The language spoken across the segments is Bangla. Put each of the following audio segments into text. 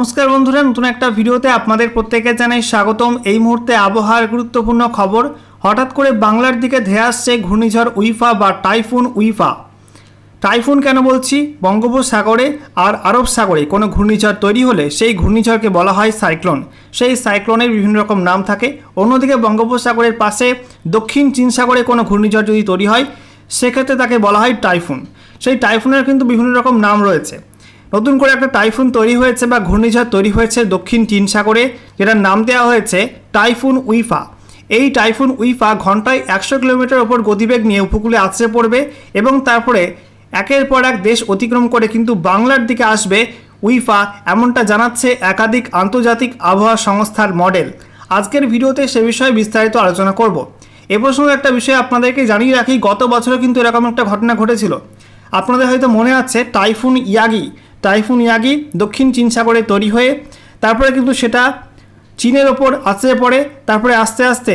নমস্কার বন্ধুরা, নতুন একটা ভিডিওতে আপনাদের প্রত্যেকে জানাই স্বাগতম। এই মুহূর্তে আবহাওয়ার গুরুত্বপূর্ণ খবর, হঠাৎ করে বাংলার দিকে ধেয়ে আসছে ঘূর্ণিঝড় উইফা বা টাইফুন উইফা। টাইফুন কেন বলছি? বঙ্গোপসাগরে আর আরব সাগরে কোনো ঘূর্ণিঝড় তৈরি হলে সেই ঘূর্ণিঝড়কে বলা হয় সাইক্লোন। সেই সাইক্লোনের বিভিন্ন রকম নাম থাকে। অন্যদিকে বঙ্গোপসাগরের পাশে দক্ষিণ চীন সাগরে কোনো ঘূর্ণিঝড় যদি তৈরি হয়, সেক্ষেত্রে তাকে বলা হয় টাইফুন। সেই টাইফুনের কিন্তু বিভিন্ন রকম নাম রয়েছে। নতুন করে একটা টাইফুন তৈরি হয়েছে বা ঘূর্ণিঝড় তৈরি হয়েছে দক্ষিণ চীন সাগরে, যেটার নাম দেওয়া হয়েছে টাইফুন উইফা। এই টাইফুন উইফা ঘন্টায় একশো কিলোমিটার ওপর গতিবেগ নিয়ে উপকূলে আছড়ে পড়বে এবং তারপরে একের পর এক দেশ অতিক্রম করে কিন্তু বাংলার দিকে আসবে উইফা, এমনটা জানাচ্ছে একাধিক আন্তর্জাতিক আবহাওয়া সংস্থার মডেল। আজকের ভিডিওতে সে বিষয়ে বিস্তারিত আলোচনা করব। এ প্রসঙ্গে একটা বিষয় আপনাদেরকে জানিয়ে রাখি, গত বছরও কিন্তু এরকম একটা ঘটনা ঘটেছিল। আপনাদের হয়তো মনে আছে, টাইফুন ইয়াগি টাইফুন ইয়াগি দক্ষিণ চীন সাগরে তৈরি হয়ে তারপরে কিন্তু সেটা চীনের ওপর আছড়ে পড়ে। তারপরে আস্তে আস্তে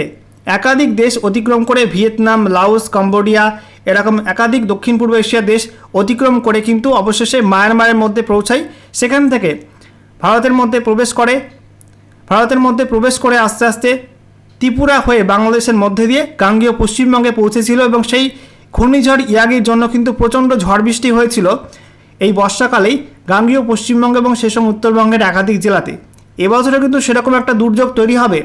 একাধিক দেশ অতিক্রম করে ভিয়েতনাম, লাওস, কম্বোডিয়া এরকম একাধিক দক্ষিণ পূর্ব এশিয়ার দেশ অতিক্রম করে কিন্তু অবশেষে মায়ানমারের মধ্যে পৌঁছায়। সেখান থেকে ভারতের মধ্যে প্রবেশ করে। ভারতের মধ্যে প্রবেশ করে আস্তে আস্তে ত্রিপুরা হয়ে বাংলাদেশের মধ্যে দিয়ে গাঙ্গীয় পশ্চিমবঙ্গে পৌঁছেছিল এবং সেই ঘূর্ণিঝড় ইয়াগির জন্য কিন্তু প্রচণ্ড ঝড় বৃষ্টি হয়েছিল। এই বর্ষাকালেই গাঙ্গীয় পশ্চিমবঙ্গ এবং সেসব উত্তরবঙ্গের একাধিক জেলাতে। এবছরও কিন্তু সেরকম একটা দুর্যোগ তৈরি হবে,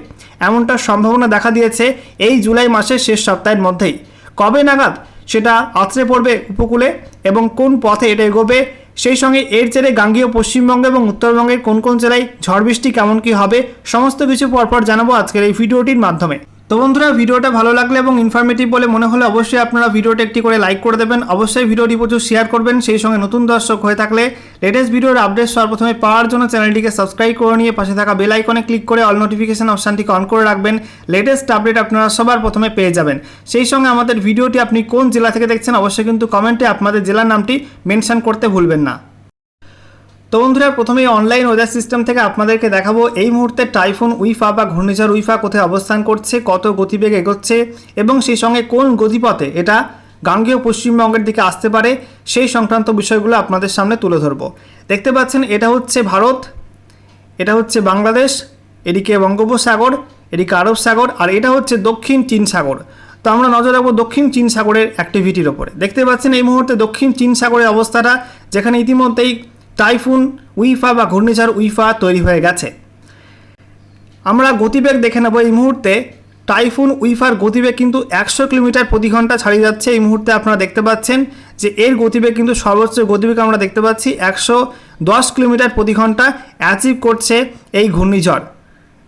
এমনটা সম্ভাবনা দেখা দিয়েছে এই জুলাই মাসের শেষ সপ্তাহের মধ্যেই। কবে নাগাদ সেটা আছড়ে পড়বে উপকূলে এবং কোন পথে এটা এগোবে, সেই সঙ্গে এর জেরে গাঙ্গীয় পশ্চিমবঙ্গ এবং উত্তরবঙ্গের কোন কোন জেলায় ঝড় বৃষ্টি কেমন কী হবে, সমস্ত কিছু পরপর জানাব আজকের এই ভিডিওটির মাধ্যমে। তো বন্ধুরা, ভিডিওটা ভালো লাগলে এবং ইনফরমেটিভ বলে মনে হলে অবশ্যই আপনারা ভিডিওটা একটি করে লাইক করে দেবেন। অবশ্যই ভিডিওটি প্রচুর শেয়ার করবেন। সেই সঙ্গে নতুন দর্শক হয়ে থাকলে লেটেস্ট ভিডিওর আপডেট সর্বপ্রথমে পাওয়ার জন্য চ্যানেলটিকে সাবস্ক্রাইব করে নিয়ে পাশে থাকা বেল আইকনে ক্লিক করে অল নোটিফিকেশন অপশানটিকে অন করে রাখবেন। লেটেস্ট আপডেট আপনারা সবার প্রথমে পেয়ে যাবেন। সেই সঙ্গে আমাদের ভিডিওটি আপনি কোন জেলা থেকে দেখছেন, অবশ্যই কিন্তু কমেন্টে আপনাদের জেলার নামটি মেনশন করতে ভুলবেন না। তো বন্ধুরা, প্রথমেই অনলাইন ওয়েদার সিস্টেম থেকে আপনাদেরকে দেখাবো এই মুহূর্তে টাইফুন উইফা বা ঘূর্ণিঝড় উইফা কোথায় অবস্থান করছে, কত গতিবেগ এগোচ্ছে এবং সেই সঙ্গে কোন গতিপথে এটা গাঙ্গেয় পশ্চিমবঙ্গের দিকে আসতে পারে, সেই সংক্রান্ত বিষয়গুলো আপনাদের সামনে তুলে ধরবো। দেখতে পাচ্ছেন, এটা হচ্ছে ভারত, এটা হচ্ছে বাংলাদেশ, এদিকে বঙ্গোপসাগর, এদিকে আরব সাগর, আর এটা হচ্ছে দক্ষিণ চীন সাগর। তো আমরা নজর রাখব দক্ষিণ চীন সাগরের অ্যাক্টিভিটির ওপরে দেখতে পাচ্ছেন, এই মুহূর্তে দক্ষিণ চীন সাগরের অবস্থাটা, যেখানে ইতিমধ্যেই টাইফুন, উইফা বা ঘূর্ণিঝড় উইফা তৈরি হয়ে গেছে। আমরা গতিবেগ দেখে নেব এই মুহূর্তে। টাইফুন, উইফার গতিবেগ কিন্তু একশো কিলোমিটার প্রতি ঘণ্টা ছাড়িয়ে যাচ্ছে। এই মুহূর্তে আপনারা দেখতে পাচ্ছেন যে এর গতিবেগ কিন্তু সর্বোচ্চ গতিবেগ আমরা দেখতে পাচ্ছি একশো দশ কিলোমিটার প্রতি ঘণ্টা অ্যাচিভ করছে এই ঘূর্ণিঝড়।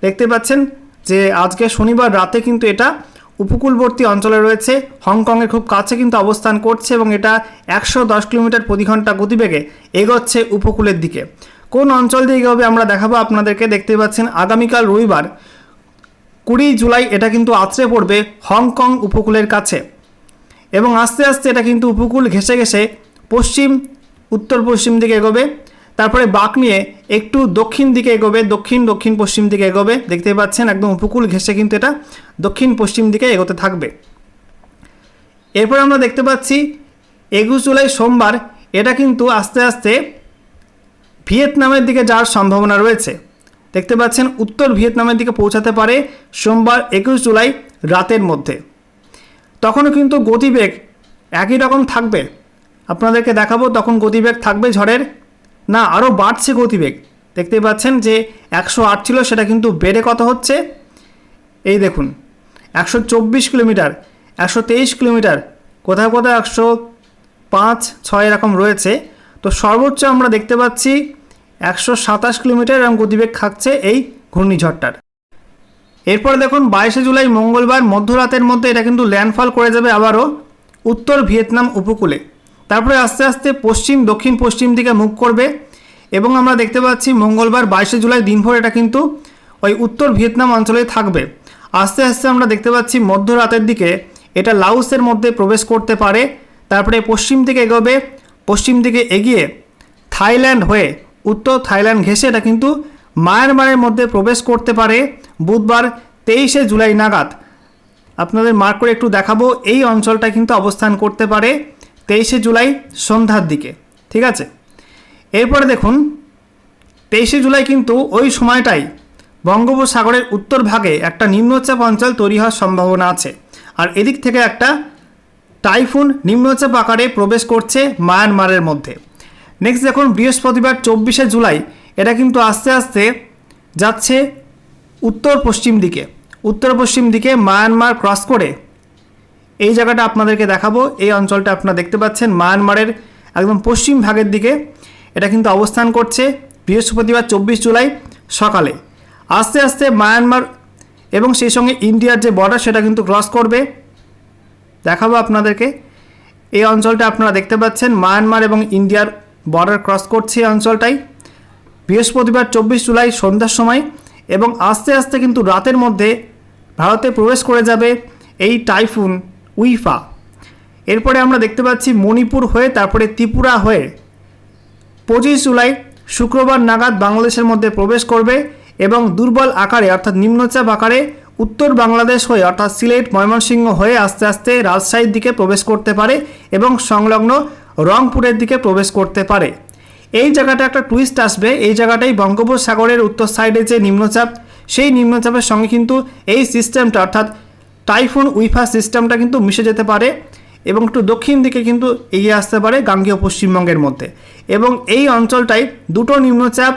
দেখতে পাচ্ছেন যে আজকে শনিবার রাতে কিন্তু এটা উপকূলবর্তী অঞ্চলে রয়েছে। হংকংয়ের খুব কাছে কিন্তু অবস্থান করছে এবং এটা একশো দশ কিলোমিটার প্রতি ঘণ্টা গতিবেগে এগোচ্ছে উপকূলের দিকে। কোন অঞ্চল দিয়ে এগোবে আমরা দেখাবো আপনাদেরকে। দেখতে পাচ্ছেন, আগামীকাল রবিবার, কুড়ি জুলাই এটা কিন্তু আছড়ে পড়বে হংকং উপকূলের কাছে। এবং আস্তে আস্তে এটা কিন্তু উপকূল ঘেসে ঘেসে পশ্চিম উত্তর পশ্চিম দিকে এগোবে। তারপরে বাঁক নিয়ে একটু দক্ষিণ দিকে এগোবে, দক্ষিণ দক্ষিণ, পশ্চিম দিকে এগোবে। দেখতে পাচ্ছেন একদম উপকূল ঘেসে কিন্তু এটা দক্ষিণ, পশ্চিম দিকে এগোতে থাকবে। এরপর আমরা দেখতে পাচ্ছি একুশ জুলাই সোমবার এটা কিন্তু আস্তে আস্তে ভিয়েতনামের দিকে যাওয়ার সম্ভাবনা রয়েছে। দেখতে পাচ্ছেন উত্তর ভিয়েতনামের দিকে পৌঁছাতে পারে সোমবার একুশ জুলাই রাতের মধ্যে। তখনও কিন্তু গতিবেগ একই রকম থাকবে। আপনাদেরকে দেখাবো তখন গতিবেগ থাকবে ঝড়ের। না আরও বাড়ছে গতিবেগ। দেখতে পাচ্ছেন যে একশো আট ছিল, সেটা কিন্তু বেড়ে কত হচ্ছে? এই দেখুন, একশো চব্বিশ কিলোমিটার, একশো তেইশ কিলোমিটার কোথাও কোথাও একশো পাঁচ, ছয় এরকম রয়েছে। তো সর্বোচ্চ আমরা দেখতে পাচ্ছি একশো সাতাশ কিলোমিটার এরকম গতিবেগ খাচ্ছে এই ঘূর্ণিঝড়টার। এরপর দেখুন, বাইশে জুলাই মঙ্গলবার, মধ্যরাতের মধ্যে এটা কিন্তু ল্যান্ডফল করে যাবে আবারও উত্তর ভিয়েতনাম উপকূলে। তারপরে আস্তে আস্তে পশ্চিম, দক্ষিণ, পশ্চিম দিকে মুখ করবে এবং আমরা দেখতে পাচ্ছি মঙ্গলবার বাইশে জুলাই দিনভর এটা কিন্তু ওই উত্তর ভিয়েতনাম অঞ্চলে থাকবে। আস্তে আস্তে আমরা দেখতে পাচ্ছি মধ্যরাতের দিকে এটা লাউসের মধ্যে প্রবেশ করতে পারে। তারপরে পশ্চিম দিকে এগোবে, পশ্চিম দিকে এগিয়ে থাইল্যান্ড হয়ে উত্তর থাইল্যান্ড ঘেঁষে এটা কিন্তু মায়ানমারের মধ্যে প্রবেশ করতে পারে বুধবার তেইশে জুলাই নাগাদ। আপনাদের মার্ক করে একটু দেখাবো, এই অঞ্চলটা কিন্তু অবস্থান করতে পারে। তেইশে জুলাই সন্ধ্যার দিকে, ঠিক আছে? এরপরে দেখুন, তেইশে জুলাই কিন্তু ওই সময়টাই বঙ্গোপসাগরের উত্তর ভাগে একটা নিম্নচাপ অঞ্চল তৈরি হওয়ার সম্ভাবনা আছে। আর এদিক থেকে একটা টাইফুন নিম্নচাপ আকারে প্রবেশ করছে মায়ানমারের মধ্যে। নেক্সট দেখুন, বৃহস্পতিবার চব্বিশে জুলাই এটা কিন্তু আস্তে আস্তে যাচ্ছে উত্তর পশ্চিম দিকে। উত্তর পশ্চিম দিকে মায়ানমার ক্রস করে এই জায়গাটা আপনাদেরকে দেখাবো। এই অঞ্চলটা আপনারা দেখতে পাচ্ছেন, মায়ানমারের একদম পশ্চিম ভাগের দিকে। এটা কিন্তু অবস্থান করছে বৃহস্পতিবার চব্বিশ জুলাই সকালে। আস্তে আস্তে মায়ানমার এবং সেই সঙ্গে ইন্ডিয়ার যে বর্ডার সেটা কিন্তু ক্রস করবে। দেখাবো আপনাদেরকে। এই অঞ্চলটা আপনারা দেখতে পাচ্ছেন, মায়ানমার এবং ইন্ডিয়ার বর্ডার ক্রস করছে এই অঞ্চলটাই। বৃহস্পতিবার চব্বিশ জুলাই সন্ধ্যার সময় এবং আস্তে আস্তে কিন্তু রাতের মধ্যে ভারতে প্রবেশ করে যাবে এই টাইফুন। উইফা। এরপরে আমরা দেখতে পাচ্ছি মণিপুর হয়ে, তারপরে ত্রিপুরা হয়ে পঁচিশ জুলাই শুক্রবার নাগাদ বাংলাদেশের মধ্যে প্রবেশ করবে এবং দুর্বল আকারে, অর্থাৎ নিম্নচাপ আকারে উত্তর বাংলাদেশ হয়ে, অর্থাৎ সিলেট, ময়মনসিংহ হয়ে আস্তে আস্তে রাজশাহীর দিকে প্রবেশ করতে পারে এবং সংলগ্ন রংপুরের দিকে প্রবেশ করতে পারে। এই জায়গাটা একটা টুইস্ট আসবে। এই জায়গাটাই বঙ্গোপসাগরের উত্তর সাইডে যে নিম্নচাপ, সেই নিম্নচাপের সঙ্গে কিন্তু এই সিস্টেমটা, অর্থাৎ টাইফুন উইফা সিস্টেমটা কিন্তু মিশে যেতে পারে এবং একটু দক্ষিণ দিকে কিন্তু এগিয়ে আসতে পারে গাঙ্গেয় পশ্চিমবঙ্গের মধ্যে। এবং এই অঞ্চলটাই দুটো নিম্নচাপ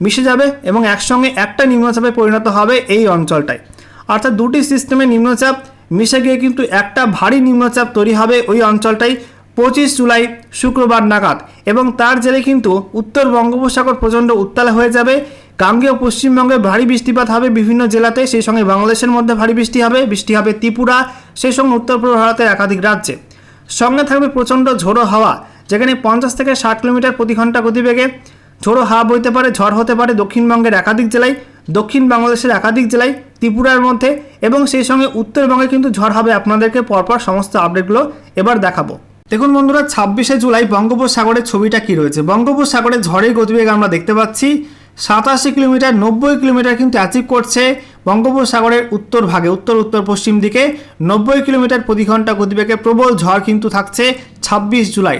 মিশে যাবে এবং একসঙ্গে একটা নিম্নচাপে পরিণত হবে এই অঞ্চলটায় অর্থাৎ দুটি সিস্টেমে নিম্নচাপ মিশে গিয়ে কিন্তু একটা ভারী নিম্নচাপ তৈরি হবে ওই অঞ্চলটাই পঁচিশ জুলাই শুক্রবার নাগাদ। এবং তার জেরে কিন্তু উত্তর বঙ্গোপসাগর প্রচণ্ড উত্তাল হয়ে যাবে গাঙ্গেয় পশ্চিমবঙ্গে ভারী বৃষ্টিপাত হবে বিভিন্ন জেলাতে, সেই সঙ্গে বাংলাদেশের মধ্যে ভারী বৃষ্টি হবে। বৃষ্টি হবে ত্রিপুরা, সেই সঙ্গে উত্তর পূর্ব ভারতের একাধিক রাজ্যে। সঙ্গে থাকবে প্রচণ্ড ঝোড়ো হাওয়া, যেখানে পঞ্চাশ থেকে ষাট কিলোমিটার প্রতি ঘণ্টা গতিবেগে। ঝোড়ো হাওয়া বইতে পারে, ঝড় হতে পারে দক্ষিণবঙ্গের একাধিক জেলায়, দক্ষিণ বাংলাদেশের একাধিক জেলায়, ত্রিপুরার মধ্যে এবং সেই সঙ্গে উত্তরবঙ্গে কিন্তু ঝড় হবে আপনাদেরকে পরপর সমস্ত আপডেটগুলো এবার দেখাবো। দেখুন বন্ধুরা, ছাব্বিশে জুলাই বঙ্গোপসাগরের ছবিটা কি রয়েছে? বঙ্গোপসাগরে ঝড়ের গতিবেগ আমরা দেখতে পাচ্ছি। সাতাশি কিলোমিটার, নব্বই কিলোমিটার কিন্তু অ্যাচিভ করছে বঙ্গোপসাগরের উত্তর ভাগে, উত্তর উত্তর, পশ্চিম দিকে। নব্বই কিলোমিটার প্রতি ঘণ্টা গতিবেগে প্রবল ঝড় কিন্তু থাকছে ছাব্বিশ জুলাই।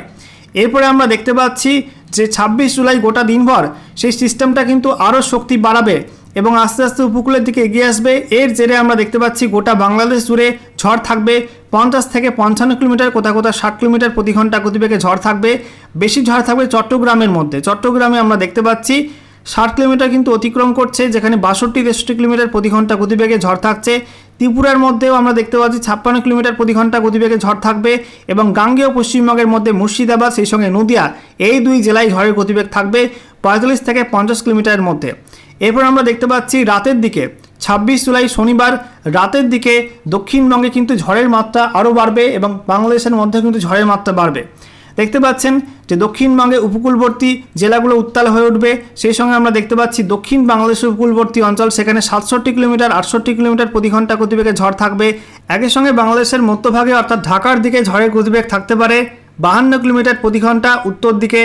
এরপরে আমরা দেখতে পাচ্ছি যে ছাব্বিশ জুলাই গোটা দিনভর সেই সিস্টেমটা কিন্তু আরও শক্তি বাড়াবে এবং আস্তে আস্তে উপকূলের দিকে এগিয়ে আসবে। এর জেরে আমরা দেখতে পাচ্ছি গোটা বাংলাদেশ জুড়ে ঝড় থাকবে। পঞ্চাশ থেকে পঞ্চান্ন কিলোমিটার কোথা কোথাও ষাট কিলোমিটার প্রতি ঘণ্টা গতিবেগে ঝড় থাকবে। বেশি ঝড় থাকবে চট্টগ্রামের মধ্যে। চট্টগ্রামে আমরা দেখতে পাচ্ছি ষাট কিলোমিটার কিন্তু অতিক্রম করছে, যেখানে বাষট্টি তেষট্টি কিলোমিটার প্রতি ঘণ্টা গতিবেগে ঝড় থাকছে। ত্রিপুরার মধ্যেও আমরা দেখতে পাচ্ছি ছাপ্পান্ন কিলোমিটার প্রতি ঘণ্টা গতিবেগে ঝড় থাকবে এবং গাঙ্গেয় পশ্চিমবঙ্গের মধ্যে মুর্শিদাবাদ, সেই সঙ্গে নদিয়া, এই দুই জেলায় ঝড়ের গতিবেগ থাকবে পঁয়তাল্লিশ থেকে পঞ্চাশ কিলোমিটারের মধ্যে। এরপর আমরা দেখতে পাচ্ছি রাতের দিকে, ছাব্বিশ জুলাই শনিবার, রাতের দিকে দক্ষিণবঙ্গে কিন্তু ঝড়ের মাত্রা আরও বাড়বে এবং বাংলাদেশের মধ্যে কিন্তু ঝড়ের মাত্রা বাড়বে। দেখতে পাচ্ছেন যে দক্ষিণবঙ্গে উপকূলবর্তী জেলাগুলো উত্তাল হয়ে উঠবে। সেই সঙ্গে আমরা দেখতে পাচ্ছি দক্ষিণ বাংলাদেশের উপকূলবর্তী অঞ্চল, সেখানে সাতষট্টি কিলোমিটার, আটষট্টি কিলোমিটার প্রতি ঘণ্টা গতিবেগে ঝড় থাকবে। একই সঙ্গে বাংলাদেশের মধ্যভাগে, অর্থাৎ ঢাকার দিকে ঝড়ের গতিবেগ থাকতে পারে। বাহান্ন কিলোমিটার প্রতি ঘণ্টা উত্তর দিকে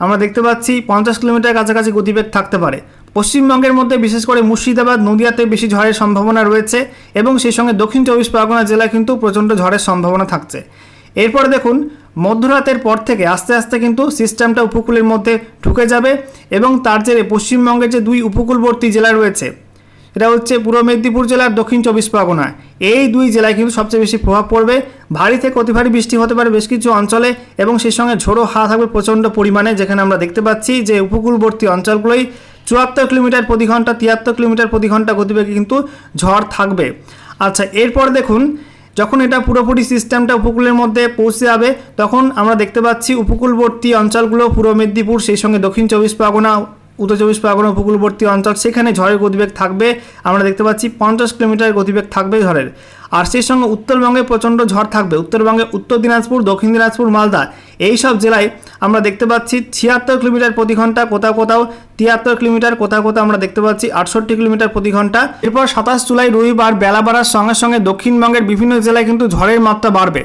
আমরা দেখতে পাচ্ছি পঞ্চাশ কিলোমিটার কাছাকাছি গতিবেগ থাকতে পারে। পশ্চিমবঙ্গের মধ্যে, বিশেষ করে মুর্শিদাবাদ নদিয়াতে বেশি ঝড়ের সম্ভাবনা রয়েছে এবং সেই সঙ্গে দক্ষিণ চব্বিশ পরগনা জেলায় কিন্তু প্রচণ্ড ঝড়ের সম্ভাবনা থাকছে। এরপরে দেখুন মধ্যরাতের পর থেকে আস্তে আস্তে কিন্তু সিস্টেমটা উপকূলের মধ্যে ঢুকে যাবে এবং তার জেরে পশ্চিমবঙ্গের যে দুই উপকূলবর্তী জেলা রয়েছে এটা হচ্ছে পূর্ব মেদিনীপুর জেলার দক্ষিণ চব্বিশ পরগনা এই দুই জেলায় কিন্তু সবচেয়ে বেশি প্রভাব পড়বে। ভারী থেকে অতি ভারী বৃষ্টি হতে পারে বেশ কিছু অঞ্চলে এবং সেই সঙ্গে ঝোড়ো হাওয়া থাকবে প্রচণ্ড পরিমাণে, যেখানে আমরা দেখতে পাচ্ছি যে উপকূলবর্তী অঞ্চলগুলোই চুয়াত্তর কিলোমিটার প্রতি ঘণ্টা, তিয়াত্তর কিলোমিটার প্রতি ঘণ্টা গতিবেগে কিন্তু ঝড় থাকবে। আচ্ছা এরপর দেখুন যখন এটা পুরোপুরি সিস্টেমটা উপকূলের মধ্যে পৌঁছে যাবে, তখন আমরা দেখতে পাচ্ছি উপকূলবর্তী অঞ্চলগুলো পূর্ব মেদিনীপুর, সেই সঙ্গে দক্ষিণ চব্বিশ পরগনা উত্তর চব্বিশ পরগনা উপকূলবর্তী অঞ্চল, সেখানে ঝড়ের গতিবেগ থাকবে। আমরা দেখতে পাচ্ছি পঞ্চাশ কিলোমিটার গতিবেগ থাকবে ঝড়ের। আর সেই সঙ্গে উত্তরবঙ্গে প্রচণ্ড ঝড় থাকবে। উত্তরবঙ্গে উত্তর দিনাজপুর, দক্ষিণ দিনাজপুর, মালদা এই সব জেলায় আমরা দেখতে পাচ্ছি ছিয়াত্তর কিলোমিটার প্রতি ঘণ্টা কোথাও কোথাও, তিয়াত্তর কিলোমিটার কোথাও কোথাও আমরা দেখতে পাচ্ছি আটষট্টি কিলোমিটার প্রতি ঘণ্টা। এরপর সাতাশ জুলাই রবিবার বেলা বাড়ার সঙ্গে সঙ্গে দক্ষিণবঙ্গের বিভিন্ন জেলায় কিন্তু ঝড়ের মাত্রা বাড়বে।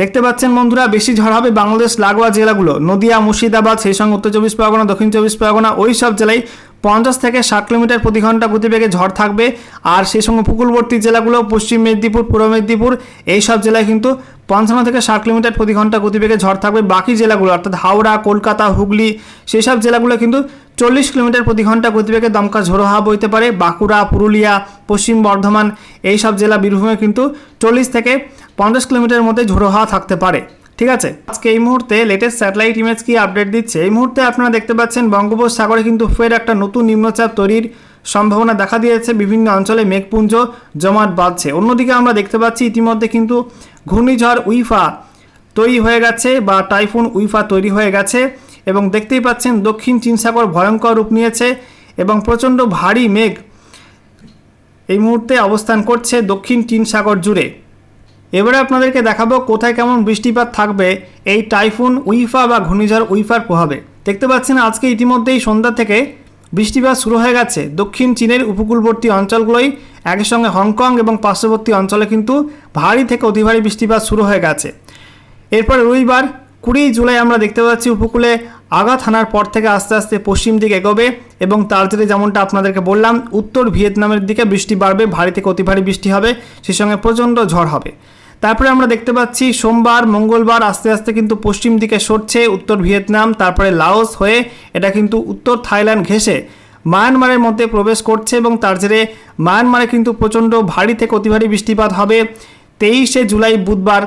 দেখতে পাচ্ছেন বন্ধুরা, বেশি ঝড় হবে বাংলাদেশ লাগোয়া জেলাগুলো। নদিয়া, মুর্শিদাবাদ, সেই সঙ্গে উত্তর চব্বিশ পরগনা, দক্ষিণ চব্বিশ পরগনা, ওই সব জেলায় পঞ্চাশ থেকে ষাট কিলোমিটার প্রতি ঘণ্টা গতিবেগে ঝড় থাকবে। আর সেই সঙ্গে উপকূলবর্তী জেলাগুলো, পশ্চিম মেদিনীপুর, পূর্ব মেদিনীপুর, এই সব জেলায় কিন্তু পঞ্চান্ন থেকে ষাট কিলোমিটার প্রতি ঘণ্টা গতিবেগে ঝড় থাকবে। বাকি জেলাগুলো, অর্থাৎ হাওড়া, কলকাতা, হুগলি, সেই সব জেলাগুলো কিন্তু চল্লিশ কিলোমিটার প্রতি ঘণ্টা গতিবেগে দমকা ঝোড়ো হাওয়া বইতে পারে। বাঁকুড়া, পুরুলিয়া, পশ্চিম বর্ধমান, এই সব জেলা বীরভূমে কিন্তু চল্লিশ থেকে পঞ্চাশ কিলোমিটারের মধ্যে ঝোড়ো হাওয়া থাকতে পারে। ঠিক আছে? আজকে এই মুহূর্তে লেটেস্ট স্যাটেলাইট ইমেজ কি আপডেট দিচ্ছে? এই মুহূর্তে আপনারা দেখতে পাচ্ছেন বঙ্গোপসাগরে কিন্তু ফের একটা নতুন নিম্নচাপ তৈরির সম্ভাবনা দেখা দিয়েছে। বিভিন্ন অঞ্চলে মেঘপুঞ্জ জমাট বাঁধছে। অন্যদিকে আমরা দেখতে পাচ্ছি ইতিমধ্যে কিন্তু ঘূর্ণিঝড় উইফা তৈরি হয়ে গেছে বা টাইফুন উইফা তৈরি হয়ে গেছে। এবং দেখতেই পাচ্ছেন দক্ষিণ চীন সাগর ভয়ঙ্কর রূপ নিয়েছে এবং প্রচণ্ড ভারী মেঘ এই মুহূর্তে অবস্থান করছে দক্ষিণ চীন সাগর জুড়ে। এবারে আপনাদেরকে দেখাবো কোথায় কেমন বৃষ্টিপাত থাকবে এই টাইফুন, উইফা বা ঘূর্ণিঝড় উইফার প্রভাবে। দেখতে পাচ্ছেন আজকে ইতিমধ্যেই সন্ধ্যা থেকে বৃষ্টিপাত শুরু হয়ে গেছে। দক্ষিণ চীনের উপকূলবর্তী অঞ্চলগুলোই একই সঙ্গে হংকং এবং পার্শ্ববর্তী অঞ্চলে কিন্তু ভারী থেকে অতি ভারী বৃষ্টিপাত শুরু হয়ে গেছে। এরপর রবিবার কুড়ি জুলাই আমরা দেখতে পাচ্ছি উপকূলে আঘাত হানার পর থেকে আস্তে আস্তে পশ্চিম দিকে এগোবে এবং তার জেরে যেমনটা আপনাদেরকে বললাম, উত্তর ভিয়েতনামের দিকে বৃষ্টি বাড়বে, ভারী থেকে অতি ভারী বৃষ্টি হবে, সেই সঙ্গে প্রচণ্ড ঝড় হবে। তারপরে আমরা দেখতে পাচ্ছি সোমবার, মঙ্গলবার আস্তে আস্তে কিন্তু পশ্চিম দিকে সরছে উত্তর ভিয়েতনাম, তারপরে লাওস হয়ে এটা কিন্তু উত্তর থাইল্যান্ড ঘেঁষে মায়ানমারের মধ্যে প্রবেশ করছে এবং তার জেরে মায়ানমারে কিন্তু প্রচণ্ড ভারী থেকে অতি ভারী বৃষ্টিপাত হবে। তেইশে জুলাই বুধবার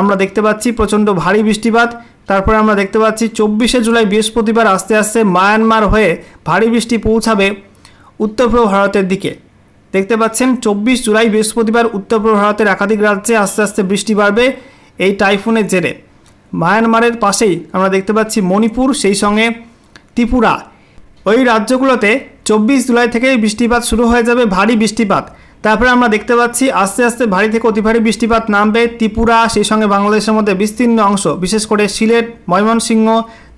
আমরা দেখতে পাচ্ছি প্রচণ্ড ভারী বৃষ্টিপাত। তারপরে আমরা দেখতে পাচ্ছি চব্বিশে জুলাই বৃহস্পতিবার আস্তে আস্তে মায়ানমার হয়ে ভারী বৃষ্টি পৌঁছাবে উত্তর পূর্ব ভারতের দিকে। দেখতে পাচ্ছেন চব্বিশ জুলাই বৃহস্পতিবার উত্তর পূর্ব ভারতের একাধিক রাজ্যে আস্তে আস্তে বৃষ্টি বাড়বে এই টাইফুনের জেরে। মায়ানমারের পাশেই আমরা দেখতে পাচ্ছি মণিপুর, সেই সঙ্গে ত্রিপুরা। ওই রাজ্যগুলোতে চব্বিশ জুলাই থেকেই বৃষ্টিপাত শুরু হয়ে যাবে, ভারী বৃষ্টিপাত। তারপরে আমরা দেখতে পাচ্ছি, আস্তে আস্তে ভারী থেকে অতি ভারী বৃষ্টিপাত নামবে ত্রিপুরা, সেই সঙ্গে বাংলাদেশের মধ্যে বিস্তীর্ণ অংশ, বিশেষ করে সিলেট, ময়মনসিংহ,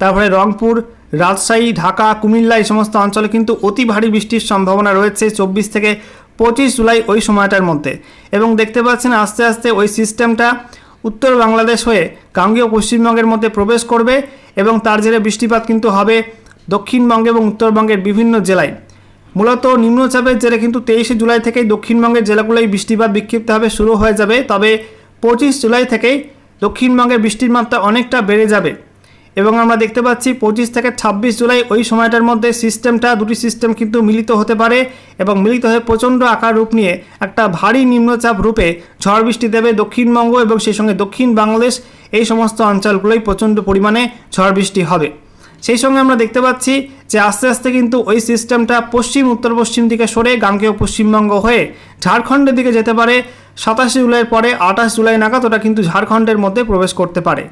তারপরে রংপুর, রাজশাহী, ঢাকা, কুমিল্লা, এই সমস্ত অঞ্চলে কিন্তু অতি ভারী বৃষ্টির সম্ভাবনা রয়েছে চব্বিশ থেকে পঁচিশ জুলাই ওই সময়টার মধ্যে। এবং দেখতে পাচ্ছেন আস্তে আস্তে ওই সিস্টেমটা উত্তর বাংলাদেশ হয়ে গাঙ্গীয় পশ্চিমবঙ্গের মধ্যে প্রবেশ করবে এবং তার জেরে বৃষ্টিপাত কিন্তু হবে দক্ষিণবঙ্গে এবং উত্তরবঙ্গের বিভিন্ন জেলায়। মূলত নিম্নচাপের জেরে কিন্তু তেইশে জুলাই থেকেই দক্ষিণবঙ্গের জেলাগুলোয় বৃষ্টিপাত বিক্ষিপ্তভাবে শুরু হয়ে যাবে, তবে পঁচিশ জুলাই থেকেই দক্ষিণবঙ্গের বৃষ্টির মাত্রা অনেকটা বেড়ে যাবে। এবং আমরা দেখতে পাচ্ছি পঁচিশ থেকে ছাব্বিশ জুলাই ওই সময়টার মধ্যে সিস্টেমটা, দুটি সিস্টেম কিন্তু মিলিত হতে পারে এবং মিলিত হয়ে প্রচণ্ড আকার রূপ নিয়ে একটা ভারী নিম্নচাপ রূপে ঝড় বৃষ্টি দেবে দক্ষিণবঙ্গ এবং সেই সঙ্গে দক্ষিণ বাংলাদেশ। এই সমস্ত অঞ্চলগুলোই প্রচণ্ড পরিমাণে ঝড় বৃষ্টি হবে। সেই সঙ্গে আমরা দেখতে পাচ্ছি যে আস্তে আস্তে কিন্তু ওই সিস্টেমটা পশ্চিম, উত্তর পশ্চিম দিকে সরে গাঙ্গেয় পশ্চিমবঙ্গ হয়ে ঝাড়খণ্ডের দিকে যেতে পারে। সাতাশে জুলাইয়ের পরে আঠাশ জুলাই নাগাদ ওটা কিন্তু ঝাড়খণ্ডের মধ্যে প্রবেশ করতে পারে।